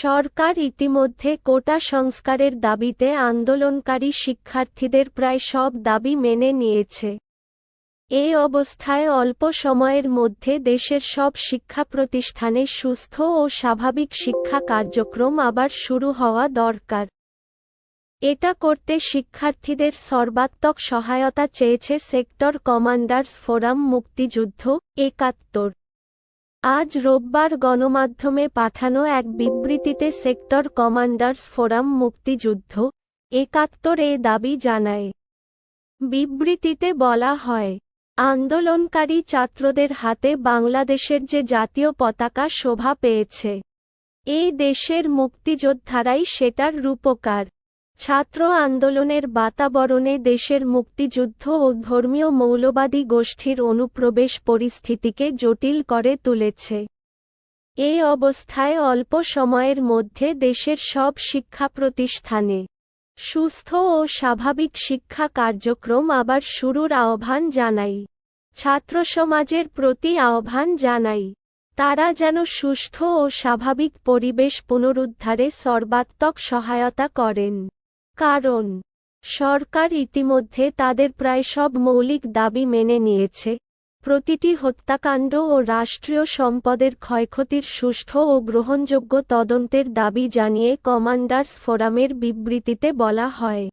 সরকার ইতিমধ্যে কোটা সংস্কারের দাবিতে আন্দোলনকারী শিক্ষার্থীদের প্রায় সব দাবি মেনে নিয়েছে। এ অবস্থায় অল্প সময়ের মধ্যে দেশের সব শিক্ষা প্রতিষ্ঠানে সুস্থ ও স্বাভাবিক শিক্ষা কার্যক্রম আবার শুরু হওয়া দরকার। এটা করতে শিক্ষার্থীদের সর্বাত্মক সহায়তা চেয়েছে সেক্টর কমান্ডার্স ফোরাম মুক্তিযুদ্ধ একাত্তর। আজ রোববার গণমাধ্যমে পাঠানো এক বিবৃতিতে সেক্টর কমান্ডার্স ফোরাম মুক্তিযুদ্ধ, একাত্তর এ দাবি জানায়। বিবৃতিতে বলা হয়, আন্দোলনকারী ছাত্রদের হাতে বাংলাদেশের যে জাতীয় পতাকা শোভা পেয়েছে, এই দেশের মুক্তিযোদ্ধারাই সেটার রূপকার। ছাত্র আন্দোলনের বাতাবরণে দেশের মুক্তিযুদ্ধ ও ধর্মীয় মৌলবাদী গোষ্ঠীর অনুপ্রবেশ পরিস্থিতিকে জটিল করে তুলেছে। এই অবস্থায় অল্প সময়ের মধ্যে দেশের সব শিক্ষা প্রতিষ্ঠানে সুস্থ ও স্বাভাবিক শিক্ষা কার্যক্রম আবার শুরুর আহ্বান জানাই। ছাত্র সমাজের প্রতি আহ্বান জানাই, তারা যেন সুস্থ ও স্বাভাবিক পরিবেশ পুনরুদ্ধারে সর্বাত্মক সহায়তা করেন। কারণ, সরকার ইতিমধ্যে তাদের প্রায় সব মৌলিক দাবি মেনে নিয়েছে। প্রতিটি হত্যাকাণ্ড ও রাষ্ট্রীয় সম্পদের ক্ষয়ক্ষতির সুষ্ঠু ও গ্রহণযোগ্য তদন্তের দাবি জানিয়ে কমান্ডার্স ফোরামের বিবৃতিতে বলা হয়,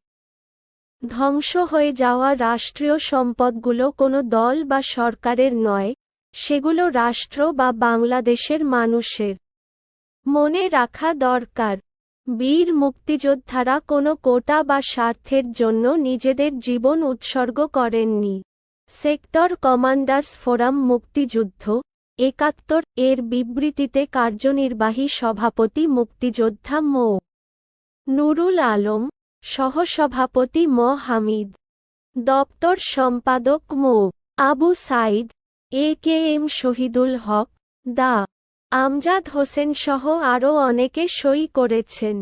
ধ্বংস হয়ে যাওয়া রাষ্ট্রীয় সম্পদগুলো কোনো দল বা সরকারের নয়, সেগুলো রাষ্ট্র বা বাংলাদেশের মানুষের। মনে রাখা দরকার বীর মুক্তিযোদ্ধারা কোনো কোটা বা স্বার্থের জন্য নিজেদের জীবন উৎসর্গ করেননি। সেক্টর কমান্ডার্স ফোরাম মুক্তিযুদ্ধ, একাত্তর এর বিবৃতিতে কার্যনির্বাহী সভাপতি মুক্তিযোদ্ধা মো. নুরুল আলম, সহসভাপতি ম. হামিদ, দপ্তর সম্পাদক মো. Abu Sayeed, A K M Shahidul Haque, দা আমজাদ হোসেন সহ আরও অনেকে সই করেছেন।